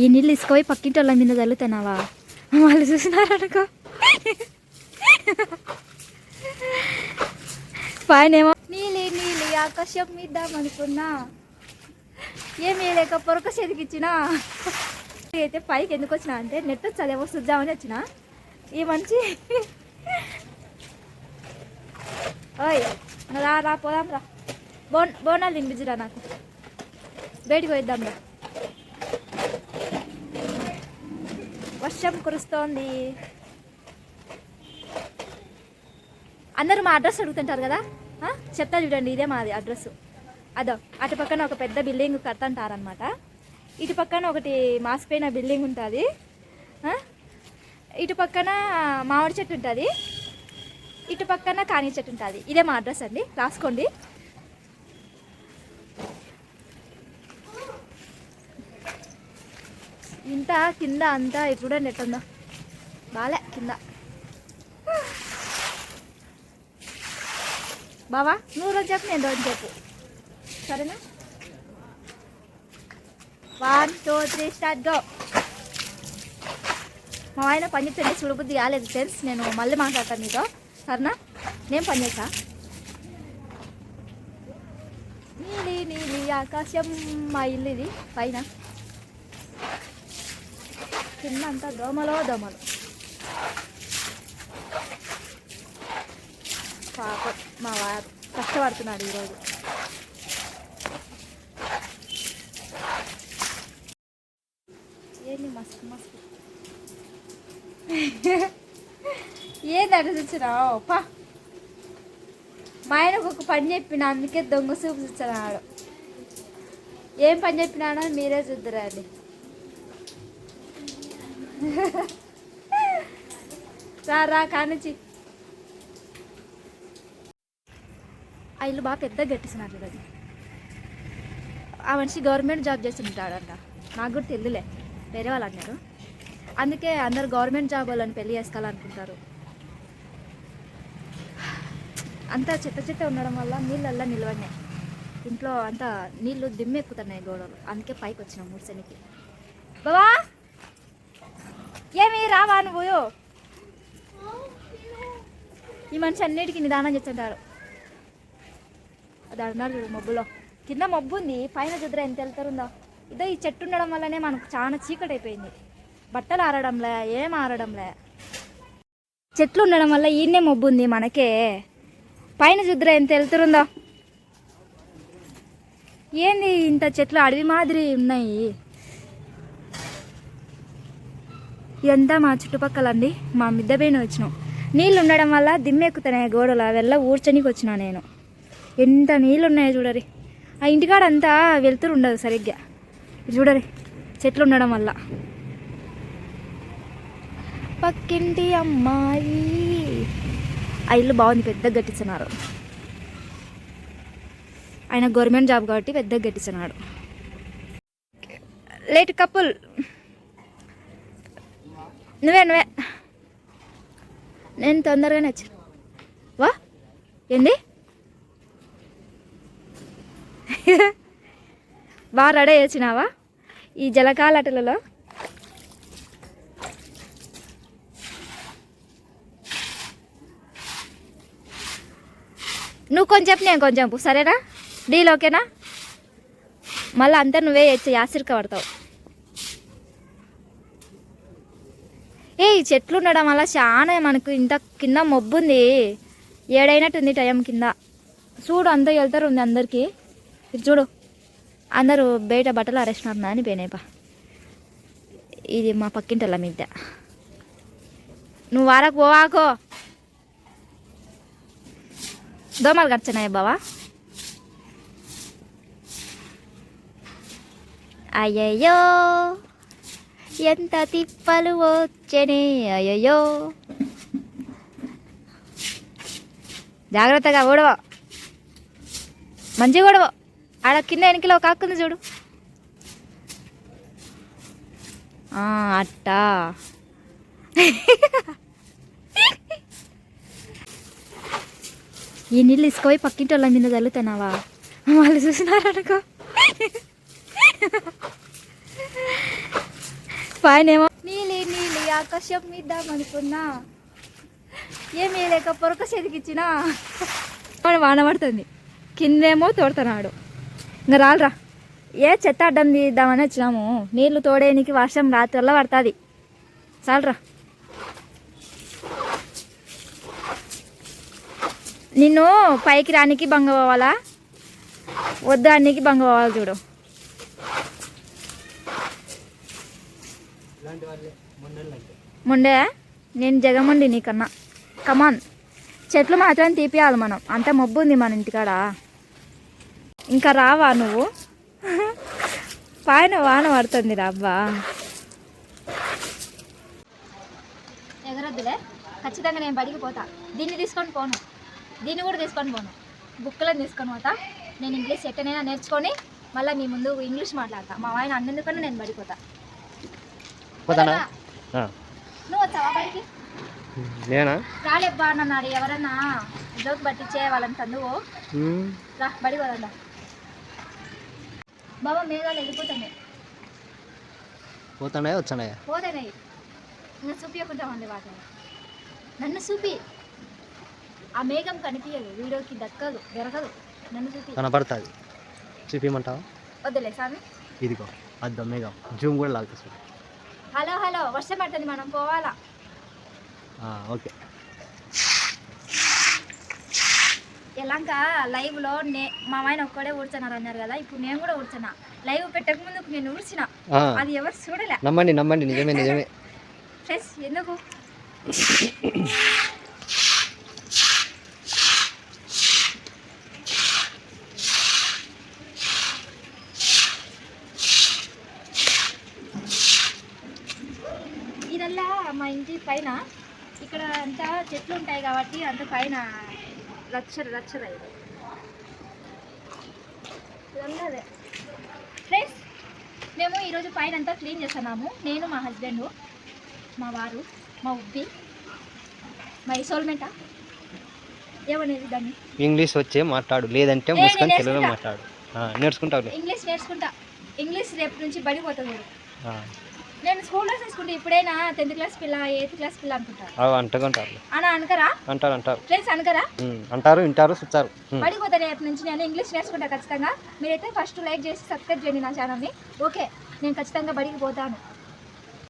ఈ నీళ్ళు ఇసుకపోయి పక్కింటి వాళ్ళ మీద చల్లుతున్నావా వాళ్ళు చూసినారనుకో. పైనేమో నీలి నీలి ఆకాశం ఇద్దామనుకున్నా ఏమీ లేక పొరక చెదికిచ్చిన అయితే పైకి ఎందుకు వచ్చినా అంటే నెట్ చదివో చూద్దామని వచ్చిన. ఈ మంచి ఓయ్ రా రా పోదాం రా బోన్ బోనాలు తినిపించరా నాకు. బయటికి పోయిద్దాం రా వర్షం కురుస్తోంది. అందరూ మా అడ్రస్ అడుగుతుంటారు కదా? చెప్తా చూడండి ఇదే మాది అడ్రస్. అదో అటు పక్కన ఒక పెద్ద బిల్డింగ్ కడతంటారనమాట ఇటు పక్కన ఒకటి మాసిపోయిన బిల్డింగ్ ఉంటుంది. ఇటు పక్కన మామిడి చెట్టు ఉంటుంది. ఇటు పక్కన కాని చెట్టు ఉంటుంది. ఇదే మా అడ్రస్ అండి. రాసుకోండి. ఇంత కింద అంతా ఇప్పుడు నెట్ ఉందా? బాలే కింద. బావా నువ్వు రోజు చెప్పు నేను రోజు చెప్పు. సరేనా? One two three start go మా ఆయన పని చెప్తుంటే చూడబుద్ధి కాలేదు ఫ్రెండ్స్ నేను మళ్ళీ మాట్లాడతాను మీతో. సరేనా? నేను పని చేసా నీలి నీలి ఆకాశం మా ఇల్లు ఇది పైన. కింద అంతా దోమలో దోమలు. పాపం మా వారు కష్టపడుతున్నాడు ఈరోజు. ఏంది మస్తు మస్తు. ఏంది అటు చూసినావు పా. మా ఆయనకు ఒక పని చెప్పిన అందుకే దొంగ సూపు చూస్తున్నాడు. ఏం పని చెప్పినాడో మీరే చూద్దరండి రా రా కానిచ్చి ఆ ఇల్లు బాగా పెద్దగా కట్టిస్తున్నారు అది. ఆ మనిషి గవర్నమెంట్ జాబ్ చేస్తుంటాడంట. నాకు కూడా తెలియలే వేరే వాళ్ళు అన్నారు. అందుకే అందరు గవర్నమెంట్ జాబ్ వాళ్ళని పెళ్ళి చేసుకోవాలనుకుంటారు. అంతా చెత్త చెత్త ఉండడం వల్ల నీళ్ళల్లా నిలవడినాయి ఇంట్లో అంతా నీళ్ళు దిమ్మెక్కుతున్నాయి గోడలు. అందుకే పైకి వచ్చినాం ముడిసెనికి బావా! ఏమి? రావా నువ్వు? ఈ మనిషి అన్నిటికీ నిదానం చేస్తుంటారు అది అన్నారు చూడు మబ్బులో. కింద మబ్బు ఉంది పైన చూద్దరా ఎంత వెళ్తారుందో ఇదో ఈ చెట్టు ఉండడం వల్లనే మనకు చాలా చీకటి అయిపోయింది. బట్టలు ఆరడంలే ఏం ఆరడంలే చెట్లు ఉండడం వల్ల ఈయనే మబ్బు ఉంది మనకే. పైన చూద్దరా ఎంత వెళ్తురుందో ఏంది ఇంత చెట్లు అడవి మాదిరి ఉన్నాయి? ఇదంతా మా చుట్టుపక్కల అండి మా మిద్దె పైన వచ్చినాం. నీళ్ళు ఉండడం వల్ల దిమ్మెక్కుతున్నాయి గోడలు అవెల్లా ఊర్చనికి వచ్చినా నేను. ఎంత నీళ్ళు ఉన్నాయో చూడరి. ఆ ఇంటికాడ అంతా వెళ్తురు ఉండదు సరిగ్గా చూడరి చెట్లు ఉండడం వల్ల. పక్కింటి అమ్మాయి. ఆ ఇల్లు బాగుంది పెద్దగా కట్టించున్నారు ఆయన గవర్నమెంట్ జాబ్ కాబట్టి పెద్దగా కట్టించున్నాడు లేట్ కపుల్. నువ్వే నువ్వే. నేను తొందరగానే వచ్చాను వా. ఏంది? బాగా రెడీ చేసినావా? ఈ జలకాలటలలో నువ్వు కొంచెం నేను కొంచెం సరేనా? డీల్ ఓకేనా? మళ్ళీ అంతా నువ్వే చేసి ఆశీర్క పడతావు ఏ ఈ చెట్లు ఉండడం వల్ల చాలా మనకు ఇంత కింద మబ్బు ఉంది ఏడైనట్టుంది టైం కింద. చూడు అంత వెళ్తారు ఉంది అందరికీ. ఇది చూడు. అందరూ బయట బట్టలు అరేసినారు నాని పోయినాయిపా ఇది మా పక్కింటల మీద నువ్వు వారకు పోవాకో. దోమలు గడిచినాయి బావా? అయ్యయ్యో. ఎంత తిప్పలు వచ్చనే అయ్యయ్యో. జాగ్రత్తగా ఓడవ మంచిగా ఓడవ ఆడ కింద వెనకలో ఒక చూడు. ఆ, అట్టా. ఈ నీళ్ళు ఇసుకపోయి పక్కింటి వాళ్ళ మీద చల్లుతున్నావా వాళ్ళు చూసినారనుకో. పైనేమో నీలి నీలి ఆకాశం ఇద్దామనుకున్నా ఏమీ లేక పొరక చెదికిచ్చినా వాడు వాన పడుతుంది. కిందేమో తోడుతున్నాడు. ఇంకా రాలరా. ఏ చెత్త అడ్డం తీద్దామని వచ్చినాము. నీళ్ళు తోడేనికి వర్షం రాత్రల్లా పడుతుంది. చాలరా. నిన్ను పైకి రానికి బంగ పోవాలా వద్దానికి బంగ పోవాలి చూడు. ముండే? నేను జగముండి నీకన్నా. కమాన్ చెట్లు మాత్రం తీపియాలి మనం. అంత మబ్బు ఉంది మన ఇంటికాడ. ఇంకా రావా నువ్వు? పైన వాన పడుతుంది రాబ్బా ఎగరొద్దులే. ఖచ్చితంగా నేను బడికి పోతా. దీన్ని తీసుకొని పోను. దీన్ని కూడా తీసుకొని పోను. బుక్కులను తీసుకొని పోతా. నేను ఇంగ్లీష్ ఎట్టనైనా నేర్చుకొని మళ్ళీ మీ ముందు ఇంగ్లీష్ మాట్లాడతా. మా ఆయన అన్నందుకన్నా నేను పోతానా నువ్వు బడికి నేనా? రాలేబ్బా అన్నాడు ఎవరన్నా జోక్ వాళ్ళని చదువు మ్మ్. రా బడి పోదా బాబా మేఘాలు వెళ్ళిపోతున్నాయి పోతానాయా వచ్చానాయా పోతున్నాయి ఇంకా చూపించకుంటామండి వాటిని. నన్ను చూపి. ఆ మేఘం కనిపించదు వీడియోకి దక్కదు దొరకదు. నన్ను చూపి. కనపడుతుంది. చూపించమంటావా వద్దులే స్వామి ఇదిగో అద్దం మేఘం. జూమ్ కూడా లాగుతుంది హలో హలో వర్షం పడుతుంది మనం పోవాలా? ఓకే. ఎలాగా లైవ్లో నే మా ఆయన ఒక్కడే ఊడ్చన్నారు అన్నారు కదా ఇప్పుడు నేను కూడా ఊడ్చనా? లైవ్ పెట్టక ముందుకు నేను ఊడ్చిన. అది ఎవరు చూడలే. నమ్మండి నమ్మండి నిజమే నిజమే. ఫ్రెండ్స్ ఎందుకు? ఇంటి పైన ఇక్కడ అంతా చెట్లు ఉంటాయి కాబట్టి అంత పైన రచ్చర రచ్చర ఇది ఫ్రెండ్స్ మేము ఈరోజు పైన అంతా క్లీన్ చేస్తున్నాము. నేను మా హస్బెండ్ మా వారు మా ఉబ్బి మా ఇసోల్మెంటా ఏమనేది దాన్ని? ఇంగ్లీష్ వచ్చే మాట్లాడు లేదంటే మూసుకొని తెలుగులో నేర్చుకుంటా. మాట్లాడు. ఆ, నేర్చుకుంటావులే. ఇంగ్లీష్ నేర్చుకుంటా. ఇంగ్లీష్ రేపు నుంచి బడిపోతుంది. నేను స్కూల్లో నేర్చుకుంటా ఇప్పుడైనా? టెన్త్ క్లాస్ పిల్ల ఎయిత్ క్లాస్ పిల్ల అనుకుంటా అవి అంటకుంటారు. అన్న అనకరా? అంటారు అంటారు. ఫ్రెండ్స్ అనకరా. అంటారు వింటారు చూస్తారు. మ్మ్. బడిపోతా రేపు నుంచి నేను ఇంగ్లీష్ నేర్చుకుంటా ఖచ్చితంగా. మీరైతే ఫస్ట్ లైక్ చేసి సబ్స్క్రైబ్ చేయండి నా ఛానల్ని ఓకే నేను ఖచ్చితంగా బడికి పోతాను.